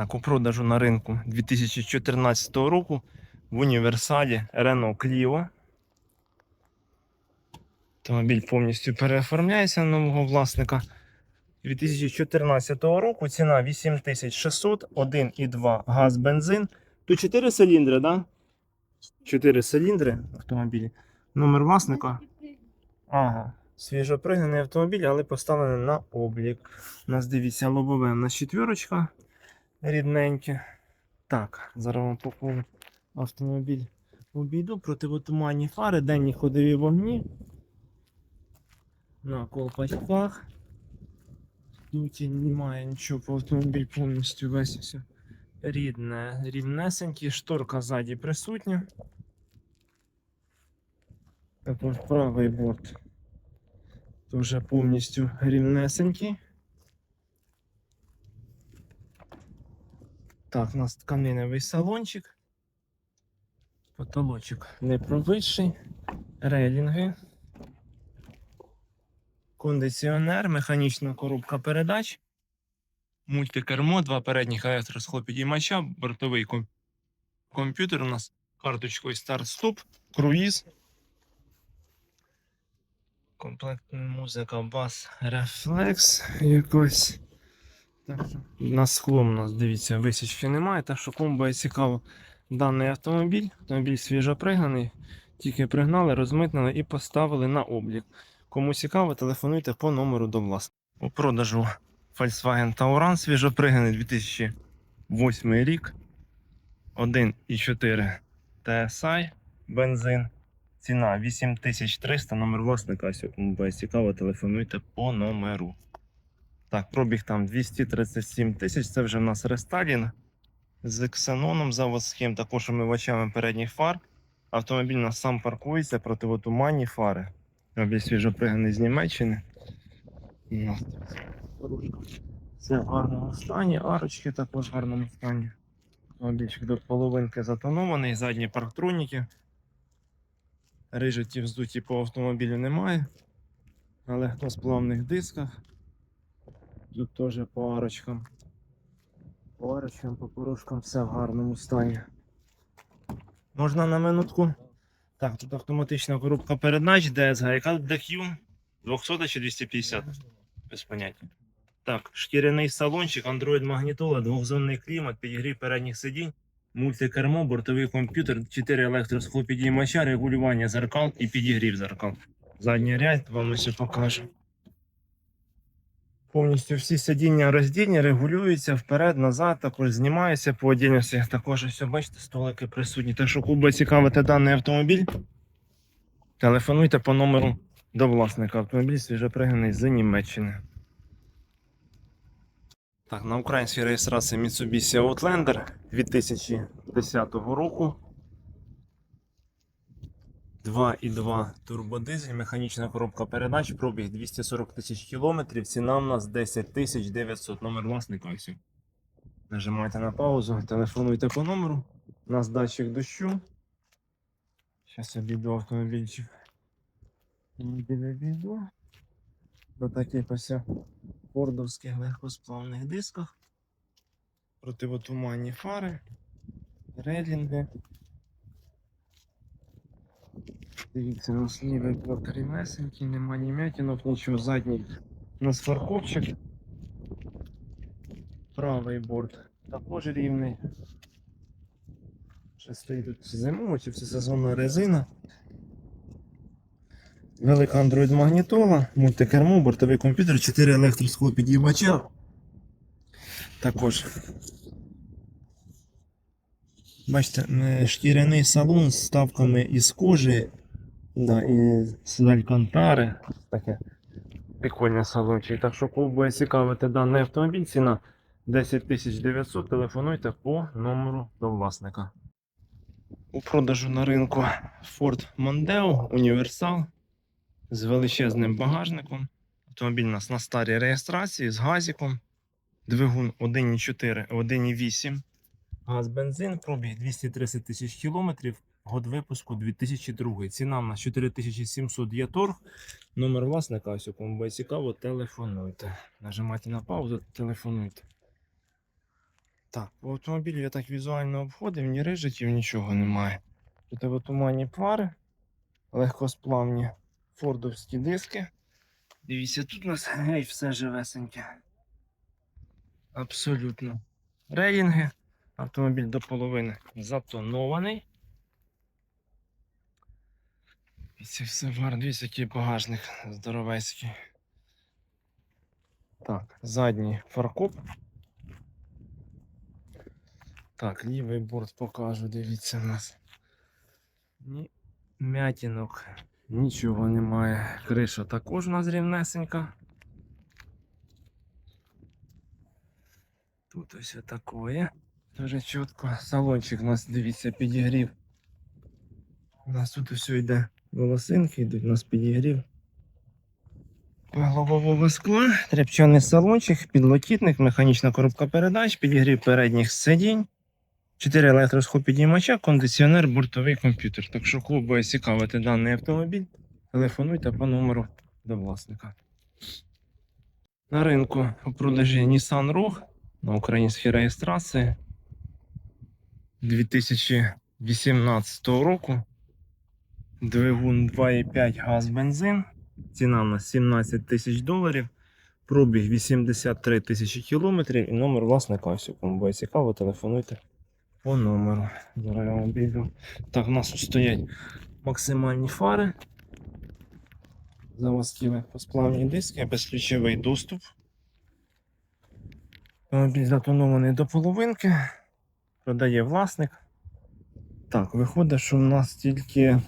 Так, у продажу на ринку 2014 року в універсалі Renault Clio. Автомобіль повністю переоформляється на нового власника. 2014 року ціна 8600, 1,2 газ бензин. Тут 4 циліндри? Да? 4 циліндри автомобілі. Номер власника. Ага. Свіжопригнаний автомобіль, але поставлений на облік. У нас дивіться лобове у нас четвірочка рідненьке. Так, зараз вам покажу автомобіль обійду. Противотуманні фари, денні ходові вогні. На колпачках. Тут немає нічого, по автомобіль повністю весь все рідне, ріднесенький, шторка ззаді присутня. Також правий борт теж повністю рівнесенький. Так, у нас тканиновий салончик. Потолочок не провисший. Рейлінги. Кондиціонер, механічна коробка передач. Мультикермо, два передніх електросхлопідіймача, бортовий ком- комп'ютер у нас карточкою старт-стоп, круїз. Комплектна музика, бас, рефлекс якось. На склом у нас, дивіться, висічки немає, так що кому буде цікаво даний автомобіль. Автомобіль свіжопригнаний, тільки пригнали, розмитнили і поставили на облік. Кому цікаво, телефонуйте по номеру до власника. У продажу Volkswagen Tauran свіжопригнаний 2008 рік. 1,4 TSI, бензин. Ціна 8300, номер власника. Ось, Кому буде цікаво, телефонуйте по номеру. Так, пробіг там 237 тисяч. Це вже в нас рестайлінг з ксеноном заводським, також омивачами передніх фар. Автомобіль у нас сам паркується противотуманні фари. Автомобіль свіжопригнаний з Німеччини. У нас тут Все в гарному стані, арочки також в гарному стані. Автомобільчик до половинки затонований, задні парктроніки. Рижиті вздуті по автомобілю немає. Але хто з плавних дисках. Тут теж по арочкам. По арочкам, по порожкам все в гарному стані. Можна на минутку? Так, тут автоматична коробка передач, DSG. Яка DQ? 200 чи 250? Без поняття. Так, шкіряний салончик, Android магнітола, двохзонний клімат, підігрів передніх сидінь, мультикермо, бортовий комп'ютер, 4 електросхлопідіймача, регулювання зеркал і підігрів зеркал. Задній ряд вам ще покажу. Повністю всі сидіння роздільні, регулюються вперед, назад, також знімаються по отдільності. Також ось, бачите, столики присутні. Так що буде цікавити даний автомобіль, телефонуйте по номеру до власника. Автомобіль свіжопригнаний з Німеччини. Так, на українській реєстрації Mitsubishi Outlander 2010 року. 2,2 турбодизель, механічна коробка передач, пробіг 240 тисяч кілометрів, ціна у нас 10 тисяч 900, номер власника ось. Нажимайте на паузу, телефонуйте по номеру. У нас датчик дощу. Зараз обійду автомобільчик. Біля відео. До таких ось фордовських легкосплавних дисках. Противотуманні фари, рейлінги. Дивіться, у нас лівий борт рівнесенький, нема ні м'ятінок, нічого задній. У нас. Правий борт також рівний. Ще стоїть тут зимова чи все сезонна резина. Велика Android магнітола, мультикермо, бортовий комп'ютер, 4 електросхлопідіймача. Також. Бачите, е, шкіряний салон з ставками із кожи. Да, і з. Таке прикольне салончик. Так що кого буде цікавити даний автомобіль, ціна 10 900, телефонуйте по номеру до власника. У продажу на ринку Ford Mondeo універсал з величезним багажником. Автомобіль у нас на старій реєстрації з газиком. Двигун 1,4, 1,8. Газ бензин, пробіг 230 тисяч кілометрів. Год випуску 2002. Ціна в нас 4700 є торг. Номер власника, ось кому буде цікаво, телефонуйте. Нажимайте на паузу, телефонуйте. Так, по автомобілю я так візуально обходив, ні рижиків, нічого немає. Тут в фари, легкосплавні фордовські диски. Дивіться, тут у нас гей, все живесеньке. Абсолютно. Рейлінги. Автомобіль до половини затонований. І це все гарно. Дивіться, який багажник здоровецький. Так, задній фаркоп. Так, лівий борт покажу, дивіться в нас. Ні м'ятінок, нічого немає. Криша також у нас рівнесенька. Тут ось такое. Дуже чітко. Салончик у нас, дивіться, підігрів. У нас тут все йде волосинки, йдуть у нас підігрів. Головового скла, тряпчаний салончик, підлокітник, механічна коробка передач, підігрів передніх сидінь, 4 електросхопідіймача, кондиціонер, бортовий комп'ютер. Так що буде цікавити даний автомобіль, телефонуйте по номеру до власника. На ринку у продажі Nissan Rogue на українській реєстрації 2018 року. Двигун 2,5 газ бензин. Ціна у нас 17 тисяч доларів. Пробіг 83 тисячі кілометрів і номер власника. Ось кому буде цікаво, телефонуйте по номеру. Зараз я вам обійду. Так, у нас тут стоять максимальні фари. Заводські посплавні диски, безключовий доступ. Автомобіль затонований до половинки. Продає власник. Так, виходить, що в нас тільки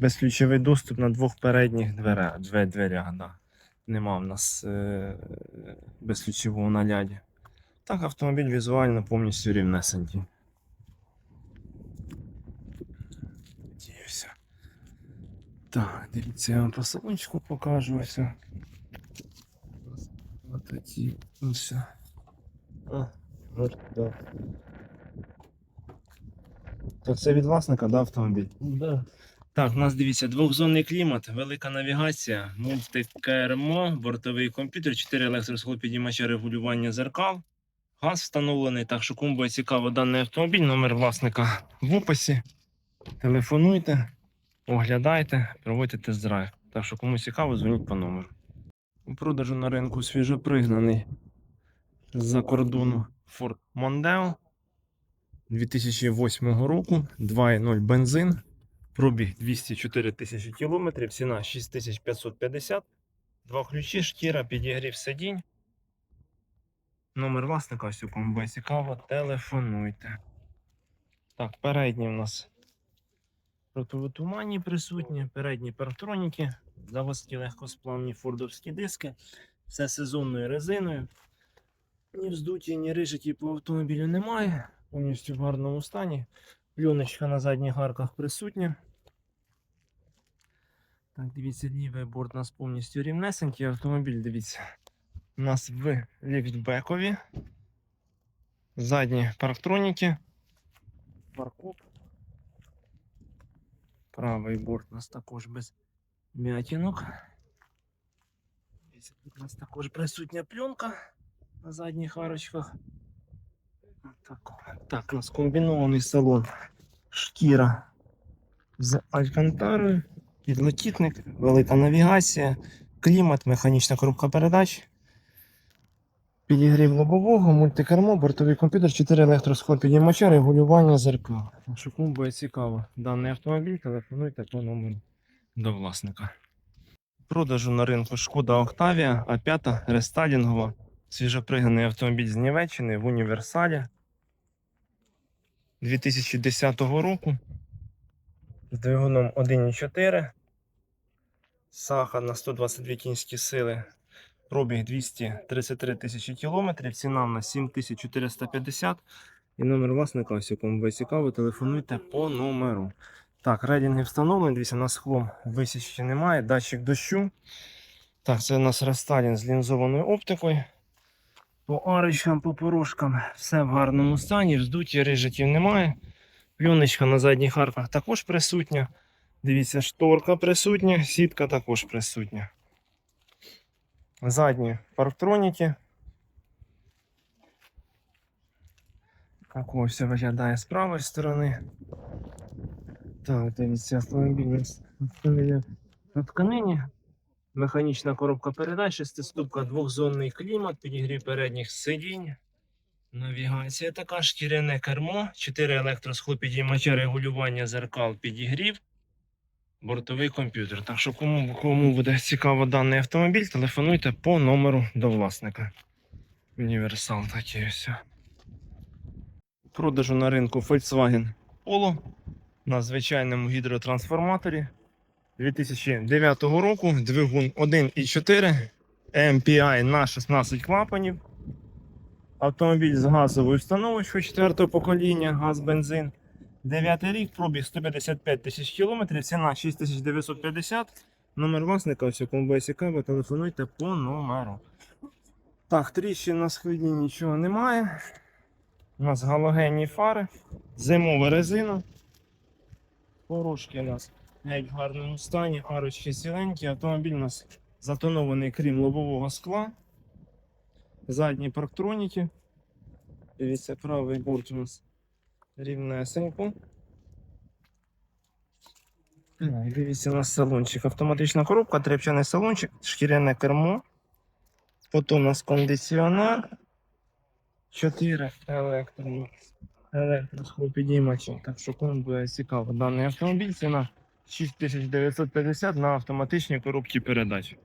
безключовий доступ на двох передніх дверях. Две дверях, да. Нема в нас е- безключового наляді. Так, автомобіль візуально повністю рівнесенький. Діюся. Так, дивіться, я вам по салончику покажу ось. Ось ці. Ось. А, от, да. То це від власника, да, автомобіль? Да. Так, у нас дивіться, двохзонний клімат, велика навігація, мультикермо, бортовий комп'ютер, 4 електросхлопідіймача регулювання зеркал. Газ встановлений, так що кому цікаво даний автомобіль, номер власника в описі. Телефонуйте, оглядайте, проводьте тест-драйв. Так що кому цікаво, дзвоніть по номеру. У продажу на ринку свіжопригнаний з-за кордону Ford Mondeo 2008 року, 2.0 бензин. Пробіг 204 тисячі кілометрів, ціна 6550. Два ключі, шкіра, підігрів сидінь. Номер власника, ось у кому цікаво, телефонуйте. Так, передні у нас противотуманні присутні, передні парктроніки, заводські легкосплавні фордовські диски, все сезонною резиною. Ні вздуті, ні рижики по автомобілю немає, повністю в гарному стані. Пленочка на задніх арках присутня. Так, дивіться, лівий борт у нас повністю рівнесенький. Автомобіль, дивіться. У нас в ліфтбекові. Задні парктроніки. Паркоп. Правий борт у нас також без м'ятінок. Дивіться, Тут у нас також присутня пленка на задніх арочках. Так, так, у нас комбінований салон. Шкіра з алькантарою, Підлокітник, велика навігація, клімат, механічна коробка передач. Підігрів лобового, мультикермо, бортовий комп'ютер, 4 електросхопідіймача, регулювання зеркал. Якщо кому буде цікаво даний автомобіль, телефонуйте по номеру до власника. Продажу на ринку шкода Октавія, А5 рестайлінгова. Свіжопригнаний автомобіль з Німеччини в універсалі 2010 року. З двигуном 1.4. Саха на 122 кінські сили. Пробіг 233 тисячі кілометрів. Ціна на 7450. І номер власника, ось кому буде цікаво, телефонуйте по номеру. Так, рейдинги встановлені. Дивіться, у нас склом висічки немає, датчик дощу. Так, це у нас рестайлінг з лінзованою оптикою. По арочкам, по порожкам все в гарному стані, вздуті рижиків немає. Пленочка на задніх арках також присутня. Дивіться, шторка присутня, сітка також присутня. Задні парктроніки. Так ось виглядає з правої сторони. Так, дивіться, автомобіль на тканині. Механічна коробка передач, шестиступка, двохзонний клімат, підігрів передніх сидінь. Навігація така, шкіряне кермо, 4 електросхлопідіймача, регулювання зеркал, підігрів, бортовий комп'ютер. Так що кому, кому буде цікаво даний автомобіль, телефонуйте по номеру до власника. Універсал такий ось. Продажу на ринку Volkswagen Polo на звичайному гідротрансформаторі 2009 року. Двигун 1,4 MPI на 16 клапанів. Автомобіль з газовою установочкою 4 покоління, газ-бензин. 9 рік, пробіг 155 тисяч кілометрів, ціна 6950. Номер власника, ось кому буде цікаво, телефонуйте по номеру. Так, тріщин на сході нічого немає. У нас галогенні фари, зимова резина. Порожки у нас геть в гарному стані, арочки ціленькі, автомобіль у нас затонований крім лобового скла. Задні парктроніки. Дивіться, правий борт у нас рівнесенько. І Дивіться, у нас салончик. Автоматична коробка, тряпчаний салончик, шкіряне кермо. Потім у нас кондиціонер. 4 електро. Електросхлопідіймачі. Так що кому буде цікаво. Даний автомобіль ціна 6950 на автоматичній коробці передач.